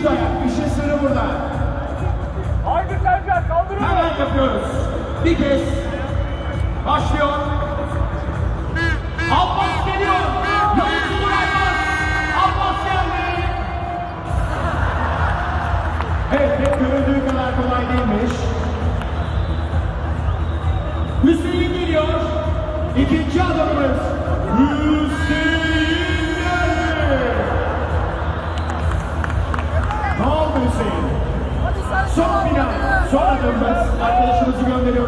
Düz dayak. İşin sırrı burada. Haydi Sercan kaldır onu. Hemen yapıyoruz. Bir kez. Başlıyor. Abbas geliyor. Yavuz Abbas. Abbas geldi. Evet, pek görüldüğü kadar kolay değilmiş. Hüseyin geliyor. İkinci adamımız Hüseyin Son final. Son adamımız. Arkadaşımızı gönderiyoruz.